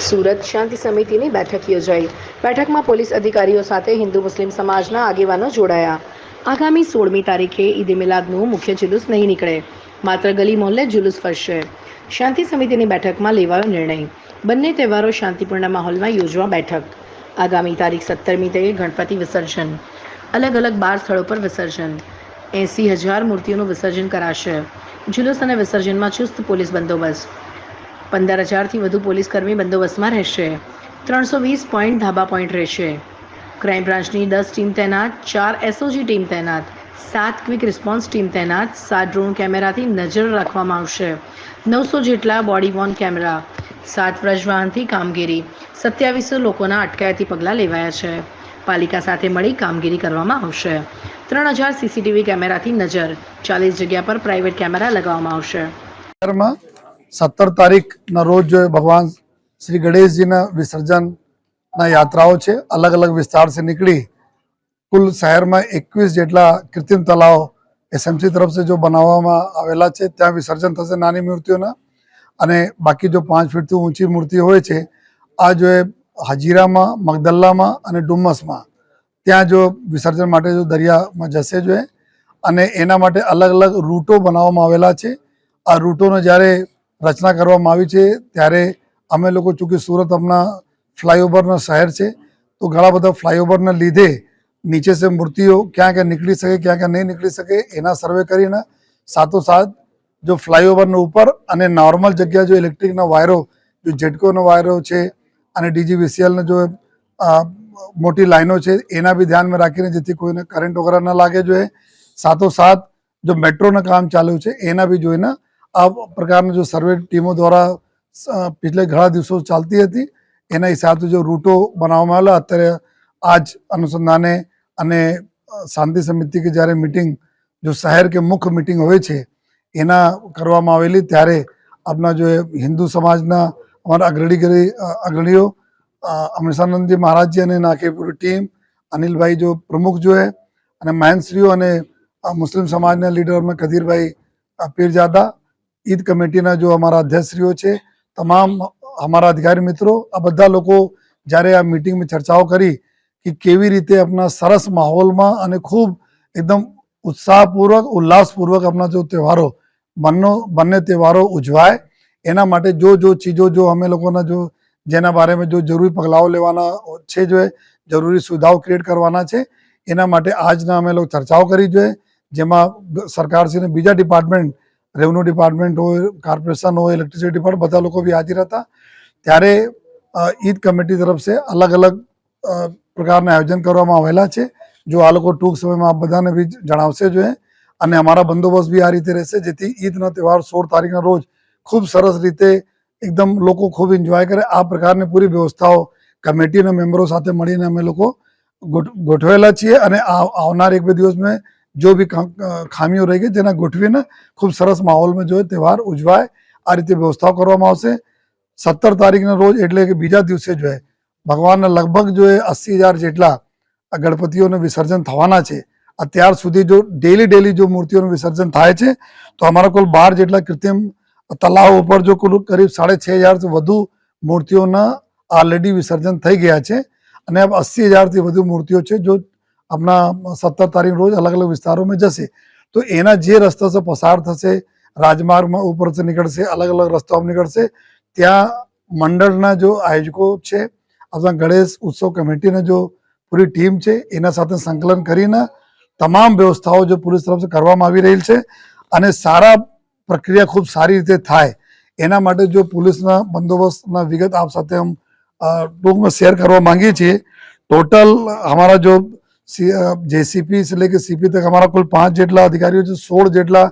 સુરત શાંતિ સમિતિની બેઠક યોજાઈ. બેઠકમાં પોલીસ અધિકારીઓ સાથે હિન્દુ મુસ્લિમ સમાજના આગેવાનો જોડાયા. આગામી સોળમી તારીખે ઈદે મિલાદનું મુખ્ય જુલુસ નહીં નીકળે. માત્ર ગલી મોહલ્લે જુલુસ ફરશે. શાંતિ સમિતિની બેઠકમાં લેવાયો નિર્ણય. બંને તહેવારો શાંતિપૂર્ણ માહોલમાં યોજવા બેઠક. આગામી તારીખ સત્તરમી તે ગણપતિ વિસર્જન. અલગ અલગ બાર સ્થળો પર વિસર્જન. એંસી હજાર મૂર્તિઓનું વિસર્જન કરાશે. જુલુસ અને વિસર્જનમાં ચુસ્ત પોલીસ બંદોબસ્ત. પંદર હજારથી વધુ પોલીસકર્મી બંદોબસ્તમાં રહેશે. ત્રણસો વીસ પોઈન્ટ ધાબા પોઈન્ટ રહેશે. ક્રાઇમ બ્રાન્ચની દસ ટીમ તૈનાત, ચાર એસઓજી ટીમ તૈનાત, સાત ક્વિક રિસ્પોન્સ ટીમ તૈનાત, સાત ડ્રોન કેમેરાથી નજર રાખવામાં આવશે. નવસો જેટલા બોડી વોર્ન કેમેરા, સાત વ્રજવાહનથી કામગીરી, સત્યાવીસો લોકોના અટકાયતી પગલાં લેવાયા છે. પાલિકા સાથે મળી કામગીરી કરવામાં આવશે. ત્રણ હજાર સીસીટીવી કેમેરાથી નજર, ચાલીસ જગ્યા પર પ્રાઇવેટ કેમેરા લગાવવામાં આવશે. સત્તર તારીખના રોજ ભગવાન શ્રી ગણેશજીના વિસર્જનના યાત્રાઓ છે, અલગ અલગ વિસ્તારથી નીકળી, કુલ શહેરમાં એકવીસ જેટલા કૃત્રિમ તલાવ એસએમસી તરફથી જો બનાવવામાં આવેલા છે, ત્યાં વિસર્જન થશે નાની મૂર્તિઓના. અને બાકી જો પાંચ ફીટથી ઊંચી મૂર્તિ હોય છે, આ જો હજીરામાં, મગદલ્લામાં અને ડુમ્મસમાં, ત્યાં જો વિસર્જન માટે જો દરિયામાં જશે જો અને એના માટે અલગ અલગ રૂટો બનાવવામાં આવેલા છે. આ રૂટોનો જ્યારે રચના કરવામાં આવી છે. ત્યારે અમે લોકો ચૂંકી સુરત હમણાં ફ્લાયઓવરના શહેર છે. તો ઘણા બધા ફ્લાયઓવરના લીધે નીચે સે મૂર્તિઓ ક્યાં ક્યાં નીકળી શકે, ક્યાં ક્યાં નહીં નીકળી શકે, એના સર્વે કરીને સાથોસાથ જો ફ્લાયઓવરના ઉપર અને નોર્મલ જગ્યા જો ઇલેક્ટ્રિકના વાયરો, જો જેટકોના વાયરો છે અને ડીજીવીસીએલના જો મોટી લાઈનો છે, એના બી ધ્યાનમાં રાખીને જેથી કોઈને કરંટ વગેરે ન લાગે જોઈએ. સાથોસાથ જો મેટ્રોનું કામ ચાલુ છે, એના બી જોઈને આ પ્રકારની જો સર્વે ટીમો દ્વારા પિછલે ઘણા દિવસો ચાલતી હતી, એના હિસાબથી જો રૂટો બનાવવામાં આવેલા, અત્યારે આજ અનુસંધાને અને શાંતિ સમિતિ કે જ્યારે મિટિંગ, જો શહેર કે મુખ્ય મિટિંગ હોય છે, એના કરવામાં આવેલી, ત્યારે આપણા જો હિન્દુ સમાજના અમારા અગ્રણી અગ્રણીઓ અમૃતાનંદજી મહારાજજી અને નાખી પૂરી ટીમ, અનિલભાઈ જો પ્રમુખ જોએ અને મહેનશ્રીઓ અને મુસ્લિમ સમાજના લીડર અમે કદીરભાઈ પીરજાદા ઈદ કમિટીના જો અમારા અધ્યક્ષશ્રીઓ છે, તમામ અમારા અધિકારી મિત્રો, આ બધા લોકો જ્યારે આ મિટિંગમાં ચર્ચાઓ કરી કે કેવી રીતે આપણા સરસ માહોલમાં અને ખૂબ એકદમ ઉત્સાહપૂર્વક, ઉલ્લાસપૂર્વક આપણા જો તહેવારો બંને બંને તહેવારો ઉજવાય, એના માટે જો જો ચીજો જો અમે લોકોના જો, જેના બારેમાં જો જરૂરી પગલાઓ લેવાના છે જો, જરૂરી સુવિધાઓ ક્રિએટ કરવાના છે, એના માટે આજના અમે લોકો ચર્ચાઓ કરી જોઈએ, જેમાં સરકારશ્રીને બીજા ડિપાર્ટમેન્ટ રેવન્યુ ડિપાર્ટમેન્ટ હોય કોર્પોરેશન હોય ઇલેક્ટ્રિસિટી ડિપાર્ટમેન્ટ બધા લોકો બી હાજર હતા. ત્યારે ઈદ કમિટી તરફ છે અલગ અલગ પ્રકારના આયોજન કરવામાં આવેલા છે. જો આ લોકો ટૂંક સમયમાં આ બધાને બી જણાવશે જોઈએ અને અમારા બંદોબસ્ત બી આ રીતે રહેશે, જેથી ઈદનો તહેવાર સોળ તારીખના રોજ ખૂબ સરસ રીતે એકદમ લોકો ખૂબ એન્જોય કરે. આ પ્રકારની પૂરી વ્યવસ્થાઓ કમિટીના મેમ્બરો સાથે મળીને અમે લોકો ગોઠવેલા છીએ. અને આવનાર એક બે દિવસમાં જો બી ખામીઓ રહી ગઈ જેના ગોઠવીને ખૂબ સરસ માહોલમાં જોઈએ તહેવાર ઉજવાય આ રીતે વ્યવસ્થાઓ કરવામાં આવશે સત્તર તારીખના રોજ એટલે કે બીજા દિવસે જોઈએ ભગવાનના લગભગ જો અસી હજાર જેટલા ગણપતિઓનું વિસર્જન થવાના છે અત્યાર સુધી જો ડેલી ડેલી જો મૂર્તિઓનું વિસર્જન થાય છે તો અમારા કુલ બાર જેટલા કૃત્રિમ તલાવ ઉપર જો કુલ કરીબ સાડે છ હજારથી વધુ મૂર્તિઓના ઓલરેડી વિસર્જન થઈ ગયા છે અને अब અસી હજારથી વધુ મૂર્તિઓ છે જો આપણા સત્તર તારીખ રોજ અલગ અલગ વિસ્તારોમાં જશે. તો એના જે રસ્તા પસાર થશે, રાજમાર્ગમાં ઉપરથી નીકળશે, અલગ અલગ રસ્તાઓ નીકળશે, ત્યાં મંડળના જો આયોજકો છે, આપણા ગણેશ ઉત્સવ કમિટીના જો પૂરી ટીમ છે, એના સાથે સંકલન કરીને તમામ વ્યવસ્થાઓ જો પોલીસ તરફથી કરવામાં આવી રહી છે અને સારા પ્રક્રિયા ખૂબ સારી રીતે થાય, એના માટે જો પોલીસના બંદોબસ્તના વિગત આપ સાથે અમે ટૂંકમાં શેર કરવા માંગીએ છીએ, ટોટલ અમારા જો જેસીપી એટલે કે સીપી તક અમારા કુલ પાંચ જેટલા અધિકારીઓ છે, સોળ જેટલા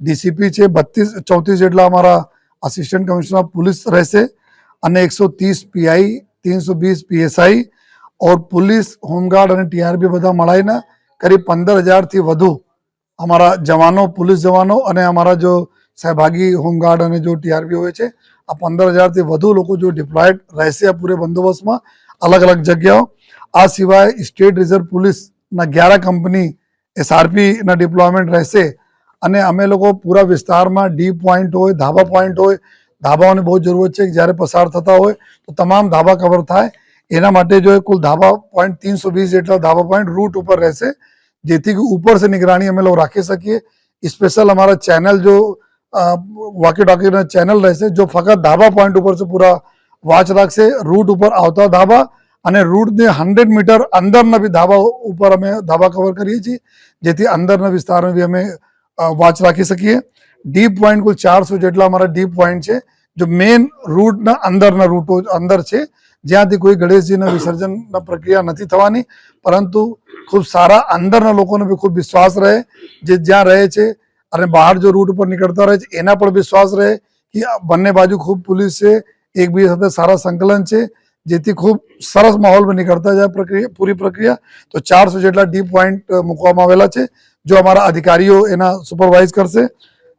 ડીસીપી છે, બત્રીસ, ચોત્રીસ જેટલા અમારા આસિસ્ટન્ટ કમિશનર પોલીસ રહેશે અને એકસો ત્રીસ પીઆઈ ત્રણસો વીસ પીએસઆઈ ઓર પોલીસ હોમગાર્ડ અને ટીઆરબી બધા મળાવીને કરીબ પંદર હજારથી વધુ અમારા જવાનો પોલીસ જવાનો અને અમારા જો સહભાગી હોમગાર્ડ અને જો ટીઆરબી હોય છે, આ પંદર હજારથી વધુ લોકો જો ડિપ્લોયડ રહેશે આ પૂરે બંદોબસ્તમાં अलग अलग जगह। आ सीवाय स्टेट रिज़र्व पुलिस ग्यारह कंपनी एसआरपी डिप्लॉयमेंट रहते अमे लोग पूरा विस्तार में डी पॉइंट हो धाबा पॉइंट हो धाबाओं की बहुत ज़रूरत है जय पसार हो तो तमाम धाबा कवर थाय जो कुल धाबा पॉइंट तीन सौ वीस जटा धाबा पॉइंट रूट पर रहते जेती की ऊपर से निगरानी अमे लोग राखी सकी स्पेशल अमरा चेनल जो वॉकी टॉकी चेनल रहते जो फकत धाबा पॉइंट ऊपर से पूरा વોચ રાખશે. રૂટ ઉપર આવતા ધાબા અને રૂટને હંડ્રેડ મીટર અંદરના બી ધાબા ઉપર અમે ધાબા કવર કરીએ છીએ, જેથી અંદરના વિસ્તારમાં બી અમે વોચ રાખી શકીએ. ડીપ પોઈન્ટ કુલ ચારસો જેટલા અમારા ડીપ પોઈન્ટ છે, જો મેઇન રૂટના અંદરના રૂટો અંદર છે, જ્યાંથી કોઈ ગણેશજીના વિસર્જનના પ્રક્રિયા નથી થવાની, પરંતુ ખૂબ સારા અંદરના લોકોને બી ખૂબ વિશ્વાસ રહે, જે જ્યાં રહે છે અને બહાર જો રૂટ ઉપર નીકળતા રહે છે, એના પણ વિશ્વાસ રહે કે બંને બાજુ ખૂબ પોલીસ છે એકબીજા સાથે સારા સંકલન છે, જેથી ખૂબ સરસ માહોલમાં નીકળતા જાય પ્રક્રિયા, પૂરી પ્રક્રિયા. તો ચારસો જેટલા ડીપ પોઈન્ટ મૂકવામાં આવેલા છે, જો અમારા અધિકારીઓ એના સુપરવાઇઝ કરશે.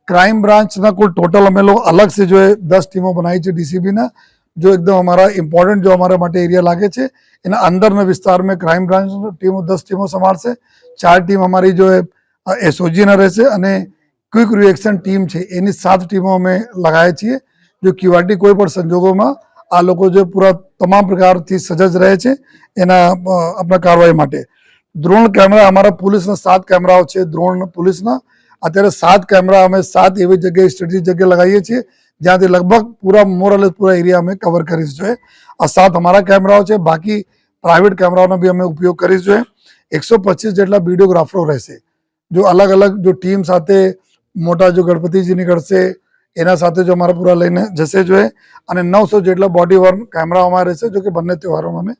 ક્રાઇમ બ્રાન્ચના કુલ ટોટલ અમે લોકો અલગ સે જો એ દસ ટીમો બનાવી છે ડીસીબીના જો એકદમ અમારા ઇમ્પોર્ટન્ટ જો અમારા માટે એરિયા લાગે છે, એના અંદરના વિસ્તારમાં ક્રાઇમ બ્રાન્ચ ટીમો, દસ ટીમો સંભાળશે ચાર ટીમ અમારી જો એસઓજીના રહેશે અને ક્વિક રિએક્શન ટીમ છે, એની સાત ટીમો અમે લગાવીએ છીએ. જો ક્યુઆરટી કોઈ પણ સંજોગોમાં આ લોકો જે પૂરા તમામ પ્રકારથી સજજ રહે છે, એના આપણા કાર્યવાહી માટે. દ્રોણ કેમેરા અમારા પોલીસના સાત કેમેરાઓ છે. દ્રોણ પોલીસના. અત્યારે સાત કેમેરા અમે સાત એવી જગ્યાએ સ્ટ્રેટેજિક જગ્યાએ લગાવીએ છીએ, જ્યાંથી લગભગ પૂરા મોરલ પૂરા એરિયા અમે કવર કરીશું જોઈએ આ સાત અમારા કેમેરાઓ છે. બાકી પ્રાઇવેટ કેમેરાઓનો બી અમે ઉપયોગ કરીશું જોઈએ એકસો પચીસ જેટલા વિડીયોગ્રાફરો રહેશે. જો અલગ અલગ જો ટીમ સાથે મોટા જો ગણપતિજી નીકળશે એના સાથે જો અમારા પૂરા લઈને જશે જોઈએ અને નવસો જેટલા બોડી વર્ન કેમેરા અમારે રહેશે, જો કે બંને તહેવારોમાં અમે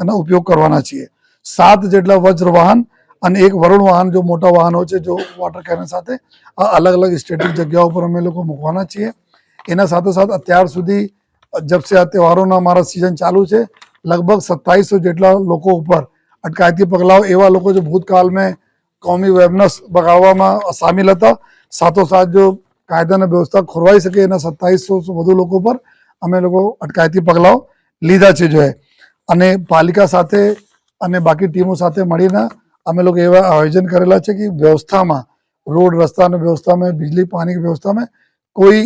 એનો ઉપયોગ કરવાના છીએ. સાત જેટલા વજ્ર વાહન અને એક વરુણ વાહન, જો મોટા વાહનો છે, જો વોટર કેનન સાથે, આ અલગ અલગ સ્ટેટિક જગ્યાઓ પર અમે લોકો મૂકવાના છીએ. એના સાથે સાથે અત્યાર સુધી જબસે આ તહેવારોના અમારા સિઝન ચાલુ છે, લગભગ સત્તાવીસો જેટલા લોકો ઉપર અટકાયતી પગલાઓ એવા લોકો, જો ભૂતકાળમાં કોમી વેબનસ બગાડવામાં સામેલ હતા. સાથોસાથ જો કાયદાની વ્યવસ્થા ખોરવાઈ શકે એના સત્તાવીસો વધુ લોકો પર અમે લોકો અટકાયતી પગલાઓ લીધા છે જોએ અને પાલિકા સાથે અને બાકી ટીમો સાથે મળીને અમે લોકો એવા આયોજન કરેલા છે કે વ્યવસ્થામાં, રોડ રસ્તાની વ્યવસ્થામાં બિજલી પાણીની વ્યવસ્થામાં કોઈ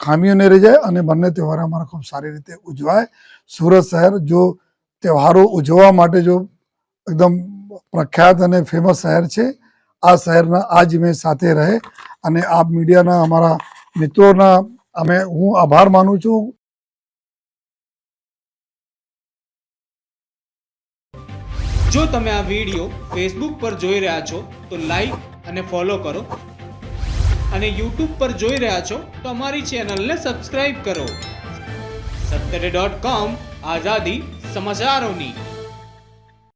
ખામીઓ નહીં રહી જાય અને બંને તહેવાર અમારા ખૂબ સારી રીતે ઉજવાય. સુરત શહેર જો તહેવારો ઉજવવા માટે જો એકદમ પ્રખ્યાત અને ફેમસ શહેર છે આ શહેરના આ જ મેં સાથે રહે અને આપ મીડિયાના અમારા મિત્રોના અમે હું આભાર માનું છું. જો તમે આ વીડિયો ફેસબુક પર જોઈ રહ્યા છો, તો લાઈક અને ફોલો કરો. અને યુટ્યુબ પર જોઈ રહ્યા છો, તો અમારી ચેનલને સબસ્ક્રાઇબ કરો. સત્તરે ડોટ કોમ આઝાદી સમાચારોની.